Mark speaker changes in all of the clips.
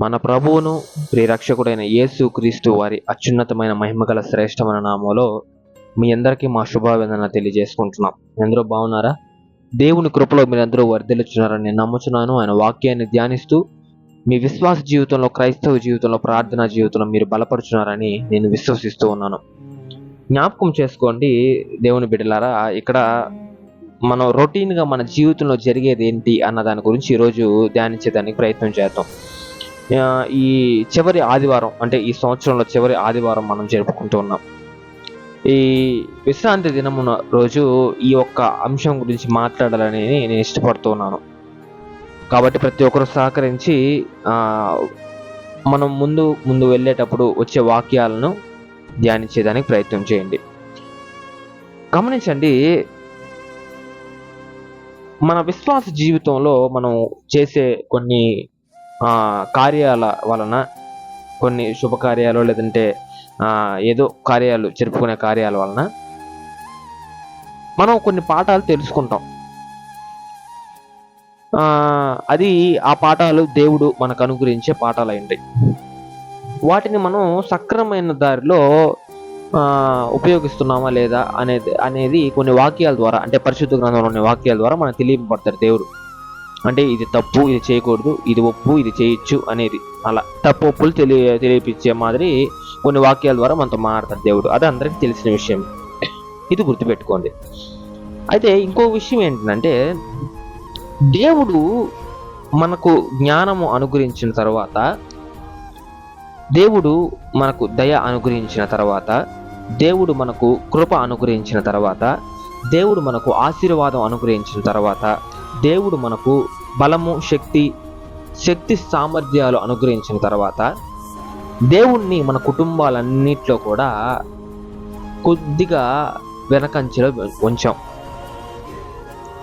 Speaker 1: మన ప్రభువును ప్రియరక్షకుడైన యేసు క్రీస్తు వారి అత్యున్నతమైన మహిమగల శ్రేష్టమైన నామంలో మీ అందరికీ మా శుభావేదన తెలియజేసుకుంటున్నాం. ఎందరో బాగున్నారా? దేవుని కృపలో మీరందరూ వర్ధిల్లుచున్నారని నేను నమ్ముచున్నాను. ఆయన వాక్యాన్ని ధ్యానిస్తూ మీ విశ్వాస జీవితంలో క్రైస్తవ జీవితంలో ప్రార్థనా జీవితంలో మీరు బలపరుచున్నారని నేను విశ్వసిస్తూ ఉన్నాను. జ్ఞాపకం చేసుకోండి దేవుని బిడ్డలారా ఇక్కడ మనం రొటీన్గా మన జీవితంలో జరిగేది ఏంటి అన్న దాని గురించి ఈరోజు ధ్యానించేదానికి ప్రయత్నం చేద్దాం. ఈ చివరి ఆదివారం అంటే ఈ సంవత్సరంలో చివరి ఆదివారం మనం జరుపుకుంటూ ఉన్నాం. ఈ విశ్రాంతి దినమున రోజు ఈ ఒక్క అంశం గురించి మాట్లాడాలని నేను ఇష్టపడుతున్నాను కాబట్టి ప్రతి ఒక్కరు సహకరించి మనం ముందు ముందు వెళ్ళేటప్పుడు వచ్చే వాక్యాలను ధ్యానించేదానికి ప్రయత్నం చేయండి. గమనించండి మన విశ్వాస జీవితంలో మనం చేసే కొన్ని కార్యాల వలన కొన్ని శుభకార్యాలు లేదంటే ఏదో కార్యాలు జరుపుకునే కార్యాల వలన మనం కొన్ని పాఠాలు తెలుసుకుంటాం. అది ఆ పాఠాలు దేవుడు మనకు అనుగ్రహించే పాఠాలు అయింది వాటిని మనం సక్రమైన దారిలో ఉపయోగిస్తున్నామా లేదా అనేది అనేది కొన్ని వాక్యాల ద్వారా అంటే పరిశుద్ధ గ్రంథంలోని వాక్యాల ద్వారా మనకు తెలియపడతారు దేవుడు. అంటే ఇది తప్పు ఇది చేయకూడదు ఇది ఒప్పు ఇది చేయొచ్చు అనేది అలా తప్పు ఒప్పులు తెలియ తెలియపించే మాదిరి కొన్ని వాక్యాల ద్వారా మనతో మాట్లాడతారు దేవుడు. అది అందరికీ తెలిసిన విషయం. ఇది గుర్తుపెట్టుకోండి. అయితే ఇంకో విషయం ఏంటంటే దేవుడు మనకు జ్ఞానము అనుగ్రహించిన తర్వాత దేవుడు మనకు దయ అనుగ్రహించిన తర్వాత దేవుడు మనకు కృప అనుగ్రహించిన తర్వాత దేవుడు మనకు ఆశీర్వాదం అనుగ్రహించిన తర్వాత దేవుడు మనకు బలము శక్తి శక్తి సామర్థ్యాలు అనుగ్రహించిన తర్వాత దేవుణ్ణి మన కుటుంబాలన్నిట్లో కూడా కొద్దిగా వెనకంచెలో ఉంచాం.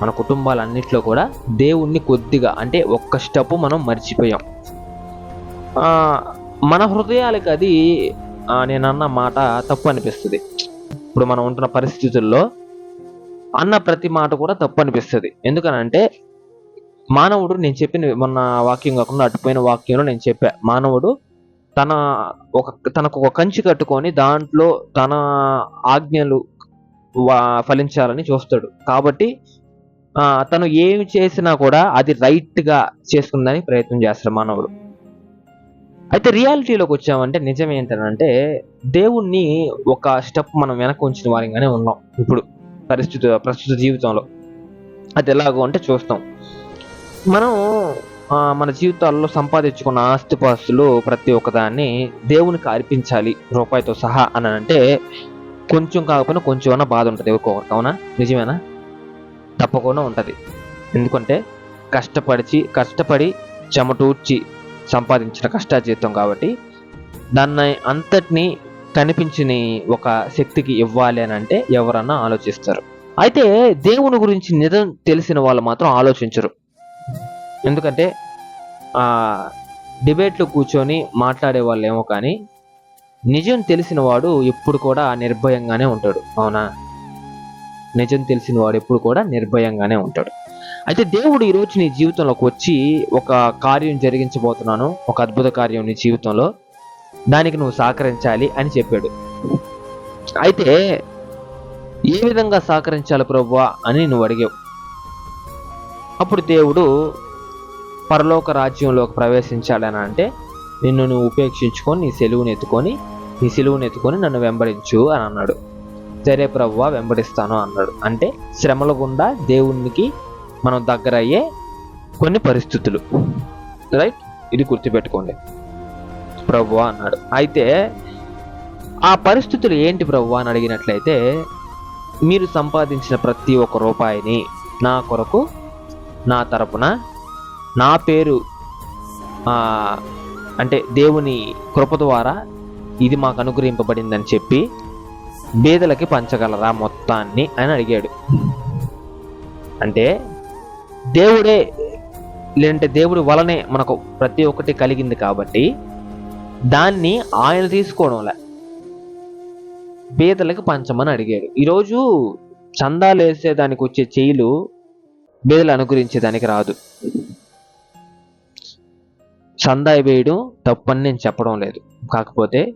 Speaker 1: మన కుటుంబాలన్నిట్లో కూడా దేవుణ్ణి కొద్దిగా అంటే ఒక్క స్టెప్ మనం మర్చిపోయాం. మన హృదయాలకు అది నేనన్న నేను అన్న మాట తప్పు అనిపిస్తుంది. ఇప్పుడు మనం ఉంటున్న పరిస్థితుల్లో అన్న ప్రతి మాట కూడా తప్పు అనిపిస్తుంది ఎందుకనంటే మానవుడు నేను చెప్పిన మొన్న వాక్యం కాకుండా అటుపోయిన వాక్యంలో నేను చెప్పా. మానవుడు తన ఒక తనకు ఒక కంచి కట్టుకొని దాంట్లో తన ఆజ్ఞలు వా- ఫలించాలని చూస్తాడు. కాబట్టి తను ఏమి చేసినా కూడా అది రైట్గా చేసుకుందని ప్రయత్నం చేస్తాడు మానవుడు. అయితే రియాలిటీలోకి వచ్చామంటే నిజం ఏంటంటే దేవుణ్ణి ఒక స్టెప్ మనం వెనక ఉంచిన వారిగానే ఉన్నాం ఇప్పుడు. పరిస్థితి ప్రస్తుత జీవితంలో. అది ఎలాగో అంటే చూస్తాం. మనం మన జీవితాల్లో సంపాదించుకున్న ఆస్తిపాస్తులు ప్రతి ఒక్కదాన్ని దేవునికి అర్పించాలి రూపాయితో సహా అని అంటే కొంచెం కాకపోయినా కొంచెం అన్న బాధ ఉంటుంది ఒక్కొక్కరికి అవునా? నిజమేనా? తప్పకుండా ఉంటుంది. ఎందుకంటే కష్టపడిచి కష్టపడి చెమటూర్చి సంపాదించిన కష్టాజీతం కాబట్టి దాన్ని అంతటిని కనిపించని ఒక శక్తికి ఇవ్వాలి అని అంటే ఎవరన్నా ఆలోచిస్తారు. అయితే దేవుని గురించి నిజం తెలిసిన వాళ్ళు మాత్రం ఆలోచించరు. ఎందుకంటే డిబేట్లు డిబేట్లో కూర్చొని మాట్లాడే వాళ్ళు ఏమో కానీ నిజం తెలిసిన వాడు ఎప్పుడు కూడా నిర్భయంగానే ఉంటాడు. అవునా? నిజం తెలిసిన వాడు ఎప్పుడు కూడా నిర్భయంగానే ఉంటాడు. అయితే దేవుడు ఈరోజు నీ జీవితంలోకి వచ్చి ఒక కార్యం జరిగించబోతున్నాను. ఒక అద్భుత కార్యం నీ జీవితంలో. దానికి నువ్వు సహకరించాలి అని చెప్పాడు. అయితే ఏ విధంగా సహకరించాలి ప్రభువా అని నువ్వు అడిగావు. అప్పుడు దేవుడు పరలోక రాజ్యంలోకి ప్రవేశించాలని అంటే నిన్ను నువ్వు ఉపేక్షించుకొని నీ సెలువుని ఎత్తుకొని నీ సెలువుని ఎత్తుకొని నన్ను వెంబడించు అని అన్నాడు. సరే ప్రభువా వెంబడిస్తాను అన్నాడు. అంటే శ్రమల గుండా దేవునికి మనం దగ్గర అయ్యే కొన్ని పరిస్థితులు. రైట్? ఇది గుర్తుపెట్టుకోండి. ప్రభువా అన్నాడు. అయితే ఆ పరిస్థితులు ఏంటి ప్రభువా అని అడిగినట్లయితే మీరు సంపాదించిన ప్రతి ఒక్క రూపాయిని నా కొరకు నా తరపున నా పేరు అంటే దేవుని కృప ద్వారా ఇది మాకు అనుగ్రహింపబడిందని చెప్పి బీదలకి పంచగలరా మొత్తాన్ని అని అడిగాడు. అంటే దేవుడే లేదంటే దేవుడి వలనే మనకు ప్రతి ఒక్కటి కలిగింది కాబట్టి దాన్ని ఆయన తీసుకోవడంలే. బీదలకు పంచమని అడిగాడు. ఈరోజు చందాలు వేసేదానికి వచ్చే చేయిలు బీదలు అనుగ్రహించేదానికి రాదు. చందా వేయడం తప్పని నేను చెప్పడం లేదు. కాకపోతే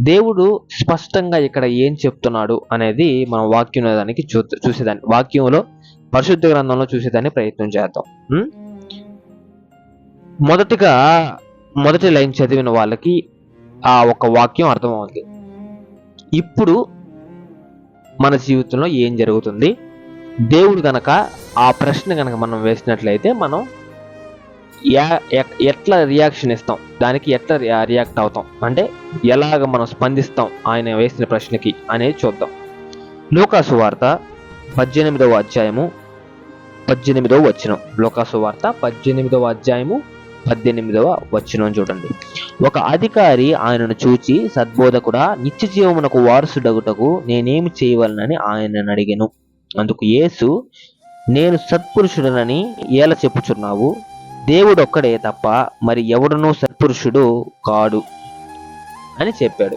Speaker 1: దేవుడు స్పష్టంగా ఇక్కడ ఏం చెప్తున్నాడు అనేది మనం వాక్యం దానికి చూ చూసేదాన్ని వాక్యంలో పరిశుద్ధ గ్రంథంలో చూసేదాన్ని ప్రయత్నం చేద్దాం. మొదటిగా మొదటి లైన్ చదివిన వాళ్ళకి ఆ ఒక వాక్యం అర్థమవుతుంది. ఇప్పుడు మన జీవితంలో ఏం జరుగుతుంది? దేవుడు గనక ఆ ప్రశ్న గనక మనం వేసినట్లయితే మనం ఎట్లా రియాక్షన్ ఇస్తాం? దానికి ఎట్లా రియాక్ట్ అవుతాం? అంటే ఎలాగ మనం స్పందిస్తాం ఆయన వేసిన ప్రశ్నకి అనేది చూద్దాం. లోకాసు వార్త పద్దెనిమిదవ అధ్యాయము పద్దెనిమిదవ వచనం. లోకాసు వార్త పద్దెనిమిదవ అధ్యాయము పద్దెనిమిదవ వచ్చిన చూడండి. ఒక అధికారి ఆయనను చూచి సద్బోధకుడా నిత్య జీవమునకు వారసుడగుటకు నేనేమి చేయవలనని ఆయనను అడిగాను. అందుకు యేసు నేను సత్పురుషుడనని ఏల చెప్పుచున్నావు? దేవుడు ఒక్కడే తప్ప మరి ఎవడునూ సత్పురుషుడు కాడు అని చెప్పాడు.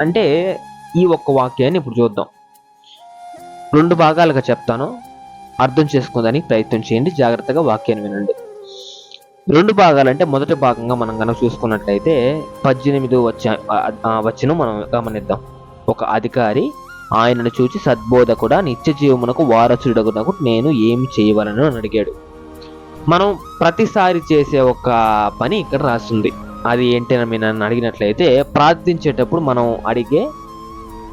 Speaker 1: అంటే ఈ ఒక్క వాక్యాన్ని ఇప్పుడు చూద్దాం. రెండు భాగాలుగా చెప్తాను. అర్థం చేసుకోవడానికి ప్రయత్నం చేయండి. జాగ్రత్తగా వాక్యాన్ని వినండి. రెండు భాగాలంటే మొదటి భాగంగా మనం కనుక చూసుకున్నట్లయితే పద్దెనిమిది వచ్చ వచ్చిన మనం గమనిద్దాం. ఒక అధికారి ఆయనను చూచి సద్బోధకుడా నిత్య జీవమునకు వారసుడగునకు నేను ఏమి చేయవలను అని అడిగాడు. మనం ప్రతిసారి చేసే ఒక పని ఇక్కడ రాస్తుంది. అది ఏంటని మీరు నన్ను అడిగినట్లయితే ప్రార్థించేటప్పుడు మనం అడిగే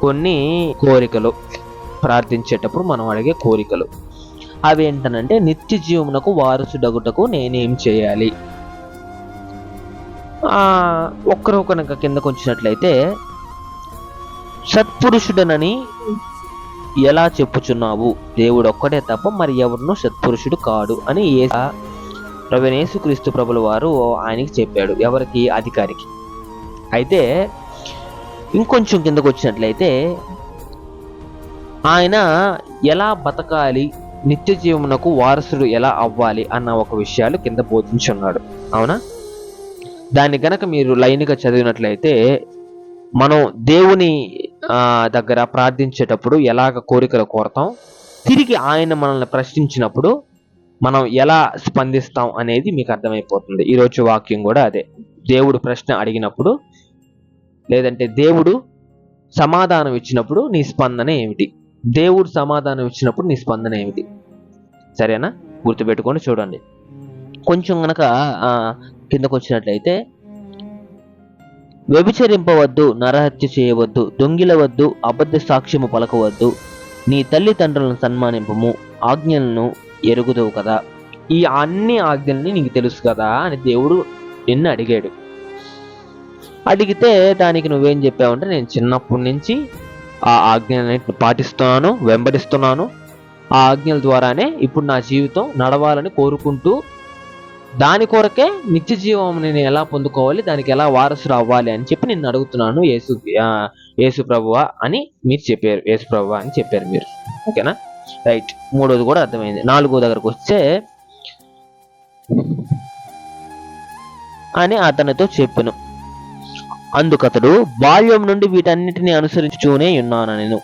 Speaker 1: కొన్ని కోరికలు. ప్రార్థించేటప్పుడు మనం అడిగే కోరికలు. అవి ఏంటనంటే నిత్య జీవమునకు వారసుడగుటకు నేనేం చేయాలి? ఒక్కరు కనుక కిందకు వచ్చినట్లయితే సత్పురుషుడనని ఎలా చెప్పుచున్నావు? దేవుడు ఒక్కడే తప్ప మరి ఎవరినూ సత్పురుషుడు కాడు అని ఏ ప్రవీణేశుక్రీస్తు ప్రభుల వారు ఆయనకి చెప్పాడు ఎవరికి? అధికారికి. అయితే ఇంకొంచెం కిందకు వచ్చినట్లయితే ఆయన ఎలా బతకాలి? నిత్య జీవమునకు వారసుడు ఎలా అవ్వాలి అన్న ఒక విషయాలు కింద బోధించున్నాడు. అవునా? దాన్ని గనక మీరు లైన్గా చదివినట్లయితే మనం దేవుని దగ్గర ప్రార్థించేటప్పుడు ఎలాగ కోరికలు కోరతాం తిరిగి ఆయన మనల్ని ప్రశ్నించినప్పుడు మనం ఎలా స్పందిస్తాం అనేది మీకు అర్థమైపోతుంది. ఈరోజు వాక్యం కూడా అదే. దేవుడు ప్రశ్న అడిగినప్పుడు లేదంటే దేవుడు సమాధానం ఇచ్చినప్పుడు నీ స్పందన ఏమిటి? దేవుడు సమాధానం ఇచ్చినప్పుడు నీ స్పందన ఏమిటి? సరేనా? గుర్తుపెట్టుకొని చూడండి. కొంచెం గనక ఆ, కిందకు వచ్చినట్లయితే వ్యభిచరింపవద్దు నరహత్య చేయవద్దు దొంగిలవద్దు అబద్ధ సాక్ష్యము పలకవద్దు నీ తల్లిదండ్రులను సన్మానింపము ఆజ్ఞలను ఎరుగుదవు కదా. ఈ అన్ని ఆజ్ఞల్ని నీకు తెలుసు కదా అని దేవుడు నిన్ను అడిగాడు. అడిగితే దానికి నువ్వేం చెప్పావంటే నేను చిన్నప్పటి నుంచి ఆ ఆజ్ఞలన్నింటిని పాటిస్తున్నాను వెంబడిస్తున్నాను. ఆ ఆజ్ఞల ద్వారానే ఇప్పుడు నా జీవితం నడవాలని కోరుకుంటూ దాని కొరకే నిత్య జీవం నేను ఎలా పొందుకోవాలి దానికి ఎలా వారసుడు అవ్వాలి అని చెప్పి నేను అడుగుతున్నాను యేసు యేసు ప్రభువా అని మీరు చెప్పారు యేసు ప్రభువా అని చెప్పారు మీరు. ఓకేనా? రైట్. మూడోది కూడా అర్థమైంది. నాలుగో దగ్గరకు వస్తే అని అతనితో చెప్పాను. అందుకతడు బాల్యం నుండి వీటన్నిటిని అనుసరించుతూనే ఉన్నాను నేను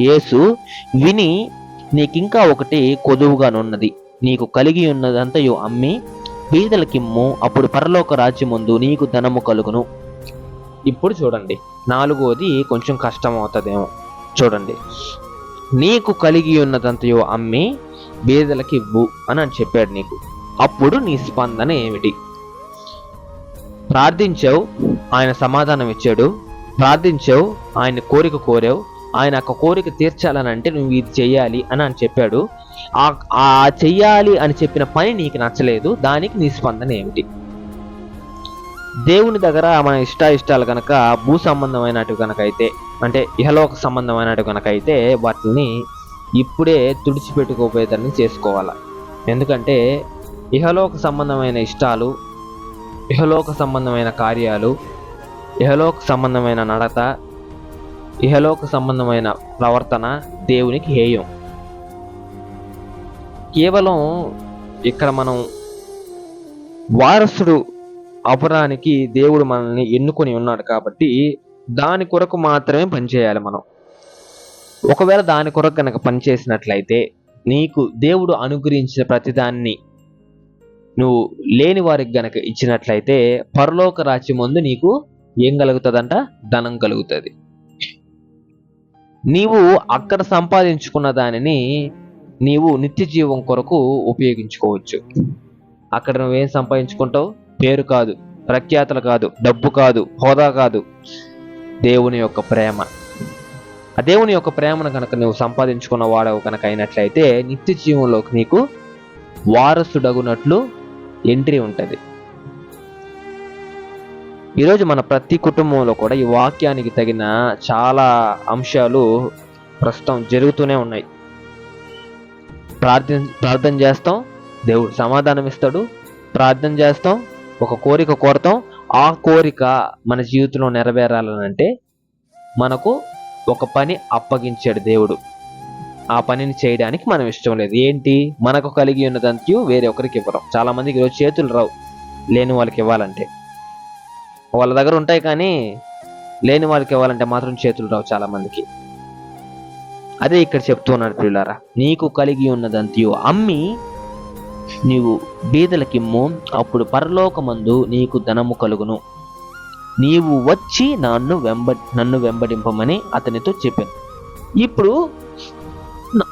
Speaker 1: యేసు విని నీకింకా ఒకటి కొదువుగానున్నది. నీకు కలిగి ఉన్నదంతయు అమ్మి బీదలకిమ్ము అప్పుడు పరలోక రాజ్యముందు నీకు ధనము కలుగును. ఇప్పుడు చూడండి. నాలుగోది కొంచెం కష్టం అవుతుందేమో చూడండి. నీకు కలిగి ఉన్నదంతయో అమ్మి బీదలకి ఇవ్వు అని అని చెప్పాడు నీకు. అప్పుడు నీ స్పందన ఏమిటి? ప్రార్థించావు ఆయన సమాధానం ఇచ్చాడు. ప్రార్థించావు ఆయన కోరిక కోరావు. ఆయన ఒక కోరిక తీర్చాలని అంటే నువ్వు ఇది చెయ్యాలి అని అని చెప్పాడు. ఆ చెయ్యాలి అని చెప్పిన పని నీకు నచ్చలేదు దానికి నీ స్పందన ఏమిటి? దేవుని దగ్గర మన ఇష్ట ఇష్టాలు కనుక భూ సంబంధమైనట్టు కనుక అయితే అంటే ఇహలోక సంబంధమైనట్టు కనుక అయితే వాటిని ఇప్పుడే తుడిచిపెట్టుకోపోయేదాన్ని చేసుకోవాలా? ఎందుకంటే ఇహలోక సంబంధమైన ఇష్టాలు ఇహలోక సంబంధమైన కార్యాలు ఇహలోక సంబంధమైన నడత ఇహలోక సంబంధమైన ప్రవర్తన దేవునికి హేయం. కేవలం ఇక్కడ మనం వారసుడు అపరానికి దేవుడు మనల్ని ఎన్నుకొని ఉన్నాడు కాబట్టి దాని కొరకు మాత్రమే పనిచేయాలి మనం. ఒకవేళ దాని కొరకు కనుక పనిచేసినట్లయితే నీకు దేవుడు అనుగ్రహించిన ప్రతిదాన్ని నువ్వు లేని వారికి గనక ఇచ్చినట్లయితే పరలోక రాజ్యం ముందు నీకు ఏం కలుగుతుందంట? ధనం కలుగుతుంది. నీవు అక్కడ సంపాదించుకున్న దానిని నీవు నిత్య జీవం కొరకు ఉపయోగించుకోవచ్చు. అక్కడ నువ్వేం సంపాదించుకుంటావు? పేరు కాదు ప్రఖ్యాతలు కాదు డబ్బు కాదు హోదా కాదు. దేవుని యొక్క ప్రేమ. ఆ దేవుని యొక్క ప్రేమను కనుక నువ్వు సంపాదించుకున్న వాడవు కనుక అయినట్లయితే నిత్య జీవంలోకి నీకు వారసుడగునట్లు ఎంట్రీ ఉంటుంది. ఈరోజు మన ప్రతి కుటుంబంలో కూడా ఈ వాక్యానికి తగిన చాలా అంశాలు ప్రస్తుతం జరుగుతూనే ఉన్నాయి. ప్రార్థన ప్రార్థన చేస్తాం దేవుడు సమాధానం ఇస్తాడు. ప్రార్థన చేస్తాం ఒక కోరిక కోరతాం. ఆ కోరిక మన జీవితంలో నెరవేరాలనంటే మనకు ఒక పని అప్పగించాడు దేవుడు. ఆ పనిని చేయడానికి మనం ఇష్టం లేదు. ఏంటి? మనకు కలిగి ఉన్నదంతా వేరే ఒకరికి ఇవ్వడం. చాలా మందికి ఈరోజు చేతులు రావు లేని వాళ్ళకి ఇవ్వాలంటే. వాళ్ళ దగ్గర ఉంటాయి కానీ లేని వాళ్ళకి ఇవ్వాలంటే మాత్రం చేతులు రావు చాలా మందికి. అదే ఇక్కడ చెప్తున్నాడు పిల్లారా నీకు కలిగి ఉన్నదంతయు అమ్మి నీవు బీదలకిమ్ము అప్పుడు పరలోకమందు నీకు ధనము కలుగును. నీవు వచ్చి నన్ను వెంబ నన్ను వెంబడింపమని అతనితో చెప్పాను. ఇప్పుడు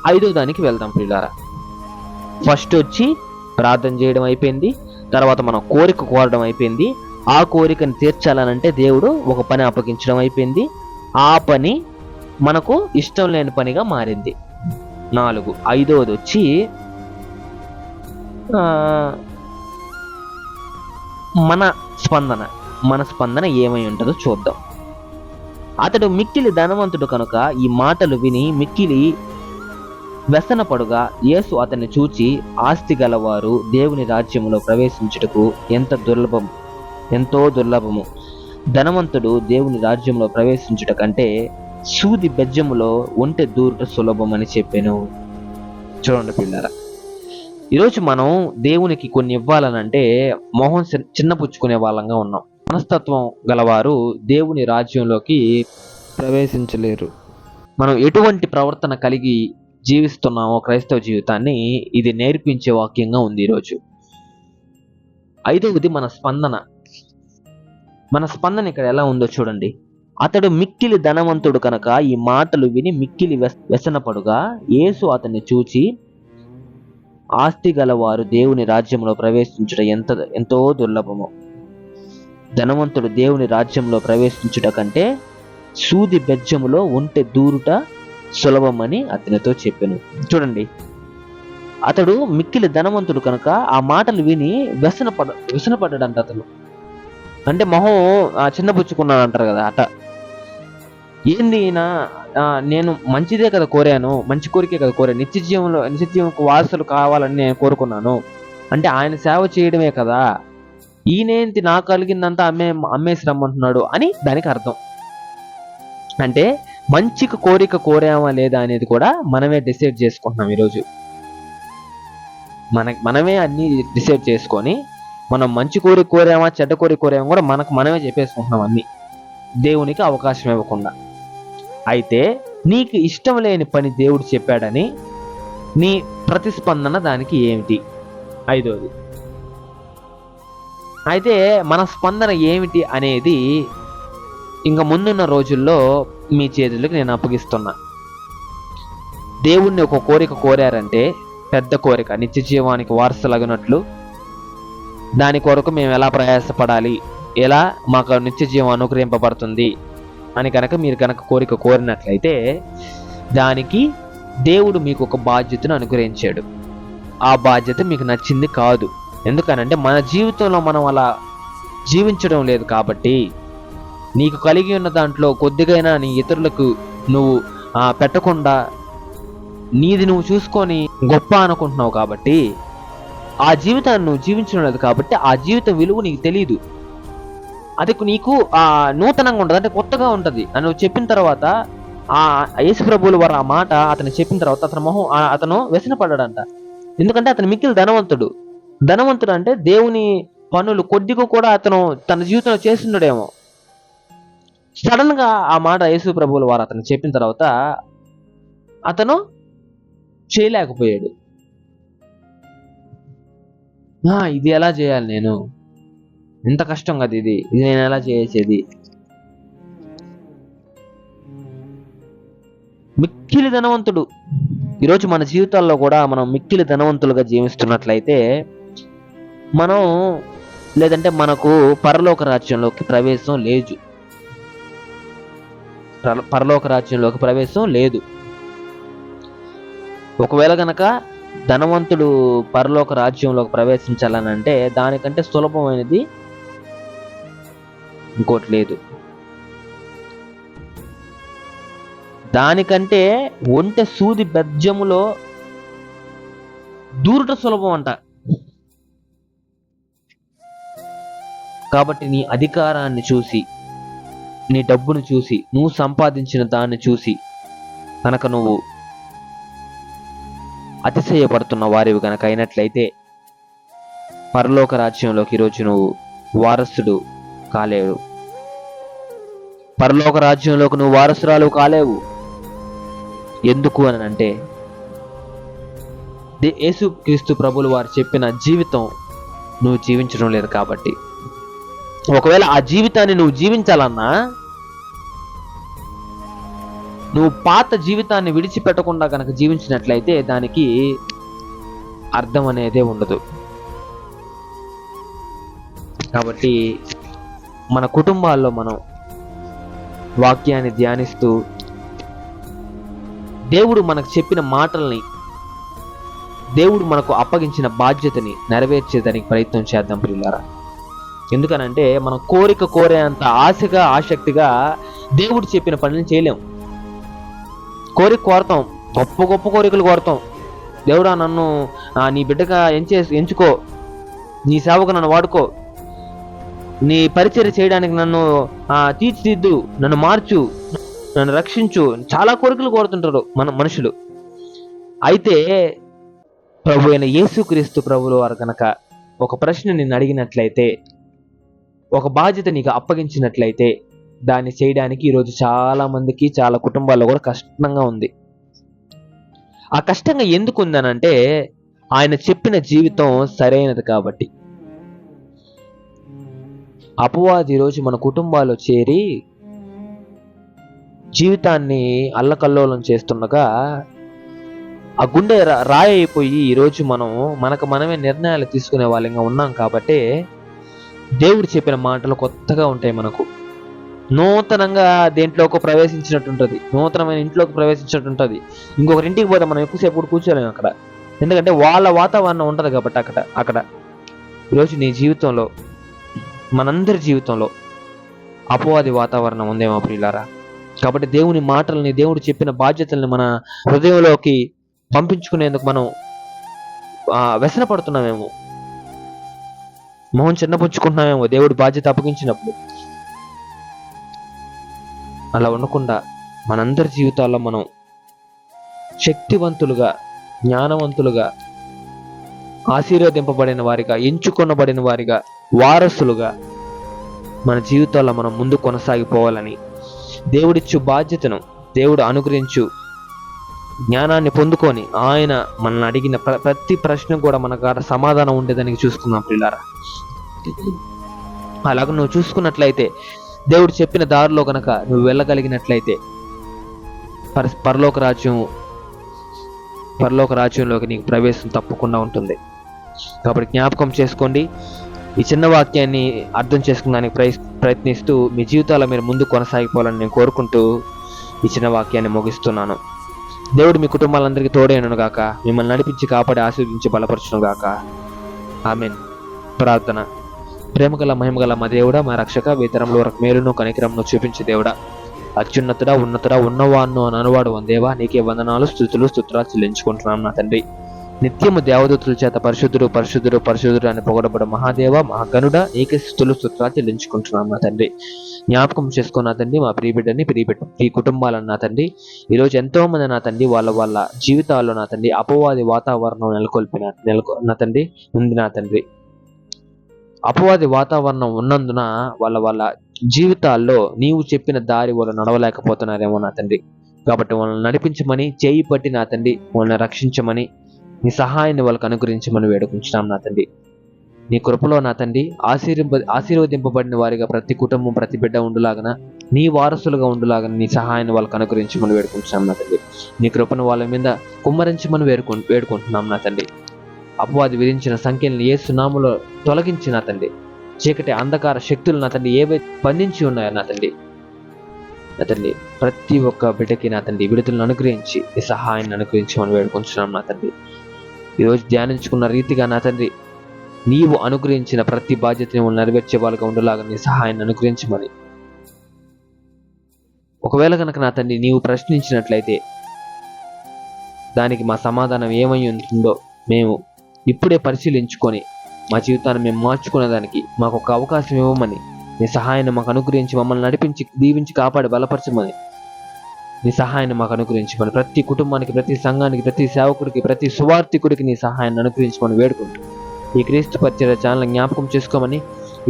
Speaker 1: ఐదో దానికి వెళ్దాం పిల్లారా ఫస్ట్ వచ్చి ప్రార్థన చేయడం అయిపోయింది. తర్వాత మనం కోరిక కోరడం అయిపోయింది. ఆ కోరికను తీర్చాలనంటే దేవుడు ఒక పని అప్పగించడం అయిపోయింది. ఆ పని మనకు ఇష్టం లేని పనిగా మారింది. నాలుగు. ఐదవది వచ్చి మన స్పందన. మన స్పందన ఏమై ఉంటుందో చూద్దాం. అతడు మిక్కిలి ధనవంతుడు కనుక ఈ మాటలు విని మిక్కిలి వ్యసనపడుగా యేసు అతన్ని చూచి ఆస్తి గలవారు దేవుని రాజ్యములో ప్రవేశించుటకు ఎంత దుర్లభం ఎంతో దుర్లభము. ధనవంతుడు దేవుని రాజ్యంలో ప్రవేశించుట కంటే సూది బెజ్జములో ఒంటె దూరుట అని చెప్పాను. చూడండి పిల్లరా ఈరోజు మనం దేవునికి కొన్ని ఇవ్వాలనంటే మొహం చిన్నపుచ్చుకునే వాళ్ళంగా ఉన్నాం. మనస్తత్వం గలవారు దేవుని రాజ్యంలోకి ప్రవేశించలేరు. మనం ఎటువంటి ప్రవర్తన కలిగి జీవిస్తున్నామో క్రైస్తవ జీవితాన్ని ఇది నేర్పించే వాక్యంగా ఉంది ఈరోజు. ఐదవది మన స్పందన. మన స్పందన ఇక్కడ ఎలా ఉందో చూడండి. అతడు మిక్కిలి ధనవంతుడు కనుక ఈ మాటలు విని మిక్కిలి వ్యసనపడుగా యేసు అతన్ని చూచి ఆస్తి గలవారు దేవుని రాజ్యంలో ప్రవేశించుట ఎంత ఎంతో దుర్లభము. ధనవంతుడు దేవుని రాజ్యంలో ప్రవేశించుట కంటే సూది బెజ్జములో ఒంటె దూరుట సులభమని అతనితో చెప్పాను. చూడండి అతడు మిక్కిలి ధనవంతుడు కనుక ఆ మాటలు విని వ్యసనపడ వ్యసనపడ్డాడంట అతను. అంటే మొహం ఆ, చిన్నపుచ్చుకున్నాడు అంటారు కదా అట. ఏంది ఈయన? నేను మంచిదే కదా కోరాను మంచి కోరికే కదా కోరాను నిత్య జీవంలో నిత్య జీవంకు వారసులు కావాలని నేను కోరుకున్నాను. అంటే ఆయన సేవ చేయడమే కదా. ఈయనేంటి నాకు కలిగిందంతా అమ్మే అమ్మేసి రమ్మంటున్నాడు అని దానికి అర్థం. అంటే మంచికి కోరిక కోరామా లేదా అనేది కూడా మనమే డిసైడ్ చేసుకుంటున్నాం ఈరోజు. మన మనమే అన్ని డిసైడ్ చేసుకొని మనం మంచి కోరిక కోరామా చెడ్డ కోరిక కోరామా కూడా మనకు మనమే చెప్పేసుకుంటున్నాం అన్ని. దేవునికి అవకాశం ఇవ్వకుండా. అయితే నీకు ఇష్టం లేని పని దేవుడు చెప్పాడని నీ ప్రతిస్పందన దానికి ఏమిటి? ఐదోది. అయితే మన స్పందన ఏమిటి అనేది ఇంకా ముందున్న రోజుల్లో మీ చేతులకు నేను అప్పగిస్తున్నా. దేవుణ్ణి ఒక కోరిక కోరారంటే పెద్ద కోరిక నిత్య జీవానికి వారసులగినట్లు. దాని కొరకు మేము ఎలా ప్రయాసపడాలి? ఎలా మాకు నిత్య జీవం అనుగ్రహింపబడుతుంది? అని కనుక మీరు కనుక కోరిక కోరినట్లయితే దానికి దేవుడు మీకు ఒక బాధ్యతను అనుగ్రహించాడు. ఆ బాధ్యత మీకు నచ్చింది కాదు. ఎందుకనంటే మన జీవితంలో మనం అలా జీవించడం లేదు కాబట్టి నీకు కలిగి ఉన్న దాంట్లో కొద్దిగైనా నీ ఇతరులకు నువ్వు పెట్టకుండా నీది నువ్వు చూసుకొని గొప్ప అనుకుంటున్నావు కాబట్టి ఆ జీవితాన్ని నువ్వు జీవించడం లేదు కాబట్టి ఆ జీవితం విలువ నీకు తెలియదు అది నీకు ఆ నూతనంగా ఉంటుంది అంటే కొత్తగా ఉంటుంది. అని నువ్వు చెప్పిన తర్వాత ఆ యేసు ప్రభువుల వారు ఆ మాట అతను చెప్పిన తర్వాత అతని మొహం అతను వ్యసనపడ్డాడంట. ఎందుకంటే అతను మిక్కిలి ధనవంతుడు. ధనవంతుడు అంటే దేవుని పనులు కొద్దిగా కూడా అతను తన జీవితంలో చేస్తున్నాడేమో. సడన్గా ఆ మాట యేసు ప్రభువుల వారు అతను చెప్పిన తర్వాత అతను చేయలేకపోయాడు. ఇది ఎలా చేయాలి నేను? ఎంత కష్టం కదా ఇది. ఇది నేను ఎలా చేసేది? మిక్కిలి ధనవంతుడు. ఈరోజు మన జీవితాల్లో కూడా మనం మిక్కిలి ధనవంతులుగా జీవిస్తున్నట్లయితే మనం లేదంటే మనకు పరలోక రాజ్యంలోకి ప్రవేశం లేదు. పరలోక రాజ్యంలోకి ప్రవేశం లేదు. ఒకవేళ గనక ధనవంతుడు పరలోక రాజ్యంలోకి ప్రవేశించాలని అంటే దానికంటే సులభమైనది ఇంకోటి లేదు. దానికంటే ఒంటె సూది బెజ్జములో దూరుట సులభం అంట. కాబట్టి నీ అధికారాన్ని చూసి నీ డబ్బును చూసి నువ్వు సంపాదించిన దాన్ని చూసి కనుక నువ్వు అతిశయపడుతున్న వారివి కనుక అయినట్లయితే పరలోక రాజ్యంలోకి ఈరోజు నువ్వు వారసుడు కాలేవు. పరలోక రాజ్యంలోకి నువ్వు వారసురాలు కాలేవు. ఎందుకు అని అంటే దే- యేసుక్రీస్తు ప్రభులు వారు చెప్పిన జీవితం నువ్వు జీవించడం లేదు కాబట్టి. ఒకవేళ ఆ జీవితాన్ని నువ్వు జీవించాలన్నా నువ్వు పాత జీవితాన్ని విడిచిపెట్టకుండా కనుక జీవించినట్లయితే దానికి అర్థం అనేదే ఉండదు. కాబట్టి మన కుటుంబాల్లో మనం వాక్యాన్ని ధ్యానిస్తూ దేవుడు మనకు చెప్పిన మాటల్ని దేవుడు మనకు అప్పగించిన బాధ్యతని నెరవేర్చేదానికి ప్రయత్నం చేద్దాం పిల్లారా ఎందుకనంటే మనం కోరిక కోరేంత ఆశగా ఆసక్తిగా దేవుడు చెప్పిన పనిని చేయలేం. కోరిక కోరతాం. గొప్ప గొప్ప కోరికలు కోరతాం. దేవుడా నన్ను నీ బిడ్డగా ఎంచే ఎంచుకో. నీ సేవకు నన్ను వాడుకో. నీ పరిచర్య చేయడానికి నన్ను తీర్చిదిద్దు. నన్ను మార్చు. నన్ను రక్షించు. చాలా కోరికలు కోరుతుంటారు మన మనుషులు. అయితే ప్రభు అయిన యేసుక్రీస్తు ప్రభులు వారు కనుక ఒక ప్రశ్న నిన్ను అడిగినట్లయితే ఒక బాధ్యత నీకు అప్పగించినట్లయితే దాన్ని చేయడానికి ఈరోజు చాలా మందికి చాలా కుటుంబాల్లో కూడా కష్టంగా ఉంది. ఆ కష్టంగా ఎందుకు ఉందనంటే ఆయన చెప్పిన జీవితం సరైనది కాబట్టి. అపవాది ఈరోజు మన కుటుంబాల్లో చేరి జీవితాన్ని అల్లకల్లోలం చేస్తుండగా ఆ గుండె రా- రాయి అయిపోయి ఈరోజు మనం మనకు మనమే నిర్ణయాలు తీసుకునే వాళ్ళంగా ఉన్నాం కాబట్టి దేవుడు చెప్పిన మాటలు కొత్తగా ఉంటాయి మనకు. నూతనంగా దేంట్లోకి ప్రవేశించినట్టు ఉంటుంది నూతనమైన ఇంట్లోకి ప్రవేశించినట్టు ఉంటుంది ఇంకొకరి ఇంటికి పోతే మనం ఎక్కువసేపు కూడా కూర్చోలేము అక్కడ. ఎందుకంటే వాళ్ళ వాతావరణం ఉంటుంది కాబట్టి అక్కడ అక్కడ. ఈరోజు నీ జీవితంలో మనందరి జీవితంలో అపవాది వాతావరణం ఉందేమో ప్రియులారా? కాబట్టి దేవుని మాటల్ని దేవుడు చెప్పిన బాధ్యతల్ని మన హృదయంలోకి పంపించుకునేందుకు మనం వ్యసనపడుతున్నామేమో. వ్యసన పడుతున్నామేమో మొహం చిన్నపుచ్చుకుంటున్నామేమో దేవుడి బాధ్యత అప్పగించినప్పుడు. అలా ఉండకుండా మనందరి జీవితాల్లో మనం శక్తివంతులుగా జ్ఞానవంతులుగా ఆశీర్వదింపబడిన వారిగా ఎంచుకొనబడిన వారిగా వారసులుగా మన జీవితాల్లో మనం ముందు కొనసాగిపోవాలని దేవుడిచ్చు బాధ్యతను దేవుడు అనుగ్రహించు జ్ఞానాన్ని పొందుకొని ఆయన మనల్ని అడిగిన ప్ర- ప్రతి ప్రశ్న కూడా మన కాడ సమాధానం ఉండేదానికి చూసుకుందాం పిల్లారా అలాగ నువ్వు చూసుకున్నట్లయితే దేవుడు చెప్పిన దారిలో కనుక నువ్వు వెళ్ళగలిగినట్లయితే పర పరలోక రాజ్యం పరలోక రాజ్యంలోకి నీకు ప్రవేశం తప్పకుండా ఉంటుంది. కాబట్టి జ్ఞాపకం చేసుకోండి. ఈ చిన్న వాక్యాన్ని అర్థం చేసుకోవడానికి ప్రయ ప్రయత్నిస్తూ మీ జీవితాల మీరు ముందు కొనసాగిపోవాలని నేను కోరుకుంటూ ఈ చిన్న వాక్యాన్ని ముగిస్తున్నాను. దేవుడు మీ కుటుంబాలందరికీ తోడైనను గాక మిమ్మల్ని నడిపించి కాపాడి ఆశీర్వదించి బలపరచును గాక. ఆమెన్. ప్రార్థన. ప్రేమగల మహిమగల మా దేవుడా మా రక్షక వేతరంలో మేలును కనికరమును చూపించే దేవుడా. అత్యున్నతుడా ఉన్నతుడా ఉన్నవాన్ను అని అనువాడు వందేవా నీకే వందనాలు స్థుతులు స్తుత్రాలు చెల్లించుకుంటున్నాను నా తండ్రి. నిత్యము దేవదూతుల చేత పరిశుద్ధుడు పరిశుద్ధుడు పరిశుద్ధుడు అని పొగడబడు మహాదేవ మహాగనుడ నీకే స్థుతులు స్తుత్రాలు చెల్లించుకుంటున్నాను నా తండ్రి. జ్ఞాపకం చేసుకున్న తండ్రి మా ప్రియబిడ్డని ప్రియబిడ్డ ఈ కుటుంబాలను నా తండ్రి. ఈరోజు ఎంతో మంది నా తండ్రి వాళ్ళ వాళ్ళ జీవితాల్లో నా తండ్రి అపవాది వాతావరణం నెలకొల్పిన నెలకొ నా తండ్రి ఉంది నా తండ్రి. అపవాది వాతావరణం ఉన్నందున వాళ్ళ వాళ్ళ జీవితాల్లో నీవు చెప్పిన దారి వాళ్ళు నడవలేకపోతున్నారేమో నా తండ్రి. కాబట్టి వాళ్ళని నడిపించమని చేయి పట్టి నా తండ్రి వాళ్ళని రక్షించమని నీ సహాయాన్ని వాళ్ళకి అనుగ్రహించమని వేడుకుంటున్నాం నా తండ్రి. నీ కృపలో నా తండ్రి ఆశీర్వ ఆశీర్వదింపబడిన వారిగా ప్రతి కుటుంబం ప్రతి బిడ్డ ఉండులాగన నీ వారసులుగా ఉండులాగన నీ సహాయాన్ని వాళ్ళకి అనుగ్రహించమని వేడుకుంటున్నాం నా తండ్రి. నీ కృపను వాళ్ళ మీద కుమ్మరించమని వేడుకు వేడుకుంటున్నాం నా తండ్రి. అపవాది విధించిన సంఖ్యలను ఏ సునాములో తొలగించి నా తండ్రి. చీకటి అంధకార శక్తులు నా తండ్రి ఏవైతే బంధించి ఉన్నాయో నా తండ్రి. నా తండ్రి ప్రతి ఒక్క బిడ్డకి నా తండ్రి విడుదలను అనుగ్రహించి ఈ సహాయాన్ని అనుగ్రహించమని వేడుకుంటున్నాం నా తండ్రి. ఈరోజు ధ్యానించుకున్న రీతిగా నా తండ్రి నీవు అనుగ్రహించిన ప్రతి బాధ్యతని నెరవేర్చే వాళ్ళగా ఉండలాగా నీ సహాయాన్ని అనుగ్రహించమని. ఒకవేళ కనుక నా తండ్రి నీవు ప్రశ్నించినట్లయితే దానికి మా సమాధానం ఏమై ఉంటుందో మేము ఇప్పుడే పరిశీలించుకొని మా జీవితాన్ని మేము మార్చుకునేదానికి మాకు ఒక అవకాశం ఇవ్వమని నీ సహాయాన్ని మాకు అనుగ్రహించి మమ్మల్ని నడిపించి దీవించి కాపాడి బలపరచమని. నీ సహాయాన్ని మాకు అనుగ్రహించమని ప్రతి కుటుంబానికి ప్రతి సంఘానికి ప్రతి సేవకుడికి ప్రతి సువార్థికుడికి నీ సహాయాన్ని అనుగ్రహించమని వేడుకుంటూ ఈ క్రీస్తు పరిచయ ఛానల్ జ్ఞాపకం చేసుకోమని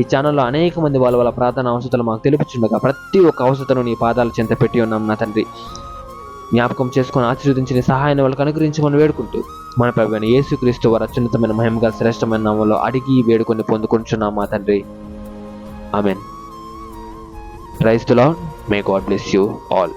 Speaker 1: ఈ ఛానల్లో అనేక మంది వాళ్ళ వాళ్ళ ప్రార్థన అవసరాలు మాకు తెలుపుచుండగా ప్రతి ఒక్క అవసరతను నీ పాదాల చెంత పెట్టి ఉన్నాం నా తండ్రి. జ్ఞాపకం చేసుకొని ఆశీర్వదించిన సహాయాన్ని వాళ్ళకి అనుగ్రహించమని వేడుకుంటూ మన ప్రభుత్వ యేసుక్రీస్తు వారి అత్యున్నతమైన మహిమగా శ్రేష్టమైన నామంలో అడిగి వేడుకొని పొందుకుంటున్నాం మా తండ్రి? Amen. Rise to lord. May God bless you all.